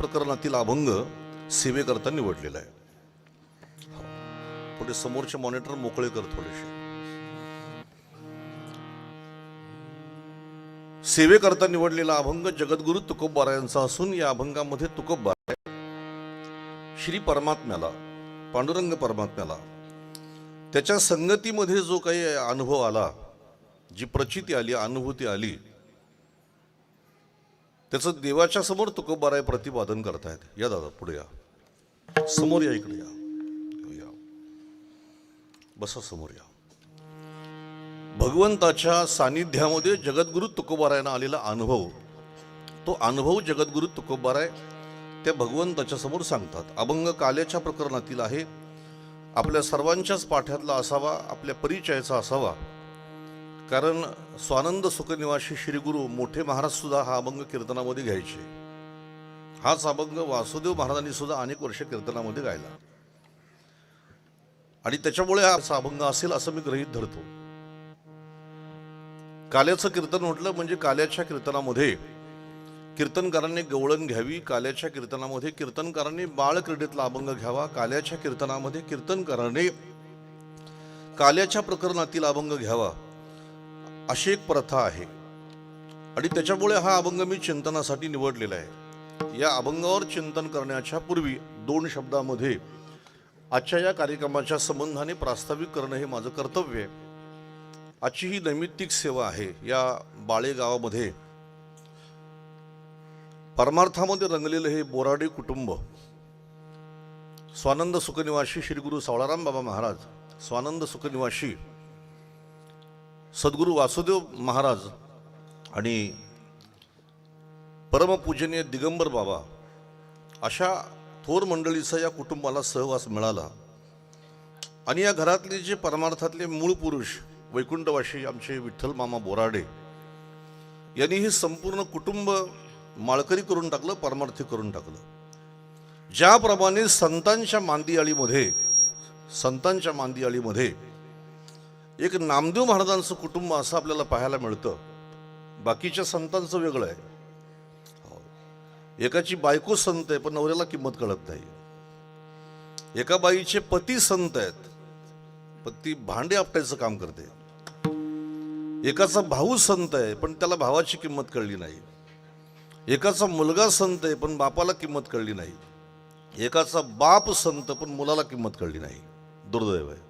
प्रकरणातील अभंग सेवेकरता निवडलेला आहे. पुढे समोरचे मॉनिटर मोकळे कर थोडेसे. सेवेकरता निवडलेला अभंग जगद्गुरु तुकोबारा यांचा असून या अभंगामध्ये तुकोबारा श्री परमात्म्याला पांडुरंग परमात्म्याला त्याच्या संगतीमध्ये जो काही अनुभव आला जी प्रचिती आली अनुभूती आली त्याचं देवाच्या समोर तुकोबाराय प्रतिपादन करतायत. या दादा पुढे या. समोर या इकडे या. या. बसा समोर या. भगवंताच्या सानिध्यामध्ये जगद्गुरु तुकोबारायनं आलेला अनुभव तो अनुभव जगद्गुरु तुकोबाराय त्या भगवंताच्या समोर सांगतात. अभंग काल्याच्या प्रकरणातील आहे. आपल्या सर्वांच्याच पाठ्यातला असावा आपल्या परिचयाचा असावा. कारण स्वानंद सुखनिवासी श्रीगुरु मोठे महाराज सुद्धा हा अभंग कीर्तनामध्ये घ्यायचे. हाच अभंग वासुदेव महाराजांनी सुद्धा अनेक वर्ष कीर्तनामध्ये गायला. आणि त्याच्यामुळे हा अभंग असेल असं मी गृहीत धरतो. काल्याचं कीर्तन म्हटलं म्हणजे काल्याच्या कीर्तनामध्ये कीर्तनकारांनी गवळण घ्यावी काल्याच्या कीर्तनामध्ये कीर्तनकारांनी बाळ क्रीडेतला अभंग घ्यावा काल्याच्या कीर्तनामध्ये कीर्तनकाराने काल्याच्या प्रकरणातील अभंग घ्यावा. अशी एक प्रथा आहे. आणि त्याच्यामुळे हा अभंग मी चिंतनासाठी निवडलेला आहे. या अभंगावर चिंतन करण्याच्या पूर्वी दोन शब्दामध्ये आजच्या या कार्यक्रमाच्या संबंधाने प्रास्ताविक करणं हे माझं कर्तव्य आहे. आजची ही नैमित्तिक सेवा आहे. या बाळे गावामध्ये परमार्थामध्ये रंगलेलं हे बोराडे कुटुंब स्वानंद सुखनिवासी श्री गुरु सावळाराम बाबा महाराज स्वानंद सुखनिवासी सद्गुरू वासुदेव महाराज आणि परमपूजनीय दिगंबर बाबा अशा थोर मंडळीचा या कुटुंबाला सहवास मिळाला. आणि या घरातले जे परमार्थातले मूळ पुरुष वैकुंठवाशी आमचे विठ्ठल मामा बोराडे यांनी हे संपूर्ण कुटुंब माळकरी करून टाकलं परमार्थी करून टाकलं. ज्याप्रमाणे संतांच्या मांदियाळीमध्ये संतांच्या मांदियाळीमध्ये एक नामदेव महाराजांचं कुटुंब असं आपल्याला पाहायला मिळतं. बाकीच्या संतांचं वेगळं आहे. हो. एकाची बायको संत आहे पण नवऱ्याला किंमत कळत नाही. एका बाईचे पती संत आहेत पण ती भांडे आपटायचं काम करते. एकाचा भाऊ संत आहे पण त्याला भावाची किंमत कळली नाही. एकाचा मुलगा संत आहे पण बापाला किंमत कळली नाही. एकाचा बाप संत पण मुलाला किंमत कळली नाही. दुर्दैव आहे.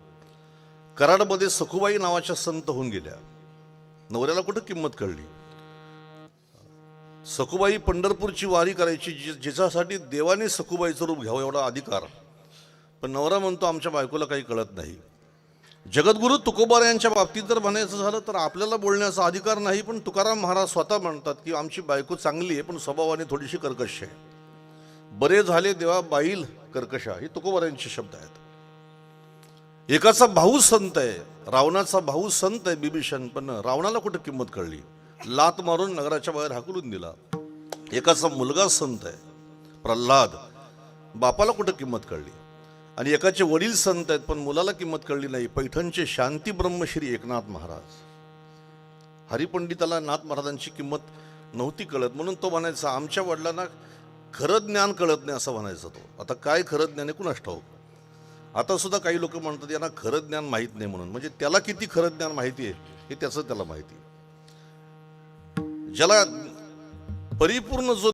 कराडमध्ये सखुबाई नावाच्या संत होऊन गेल्या. नवऱ्याला कुठं किंमत कळली? सखुबाई पंढरपूरची वारी करायची जि- जिच्यासाठी देवाने सखुबाईचं रूप घ्यावं एवढा अधिकार. पण नवरा म्हणतो आमच्या बायकोला काही कळत नाही. जगद्गुरु तुकोबार यांच्या बाबतीत जर म्हणायचं झालं तर आपल्याला बोलण्याचा अधिकार नाही पण तुकाराम महाराज स्वतः म्हणतात की आमची बायको चांगली आहे पण स्वभावाने थोडीशी कर्कश आहे. बरे झाले देवा बाईल कर्कशा हे तुकोबार यांचे शब्द आहेत. एकाचा भाऊ संत आहे रावणाचा भाऊ संत आहे बिभीषण पण रावणाला कुठं किंमत कळली? लात मारून नगराच्या बाहेर हाकलून दिला. एकाचा मुलगा संत आहे प्रल्हाद. बापाला कुठं किंमत कळली? आणि एकाचे वडील संत आहेत पण मुलाला किंमत कळली नाही. पैठणचे शांती ब्रह्मश्री एकनाथ महाराज. हरिपंडिताला नाथ महाराजांची किंमत नव्हती कळत म्हणून तो म्हणायचा आमच्या वडिलांना खरं ज्ञान कळत नाही असं म्हणायचा तो. आता काय खरं ज्ञान आहे कुणास ठाऊक? आता सुद्धा काही लोक म्हणतात यांना खरं ज्ञान माहीत नाही म्हणून म्हणजे त्याला किती खरं ज्ञान माहिती आहे हे त्याचं त्याला माहिती आहे. ज्याला परिपूर्ण जो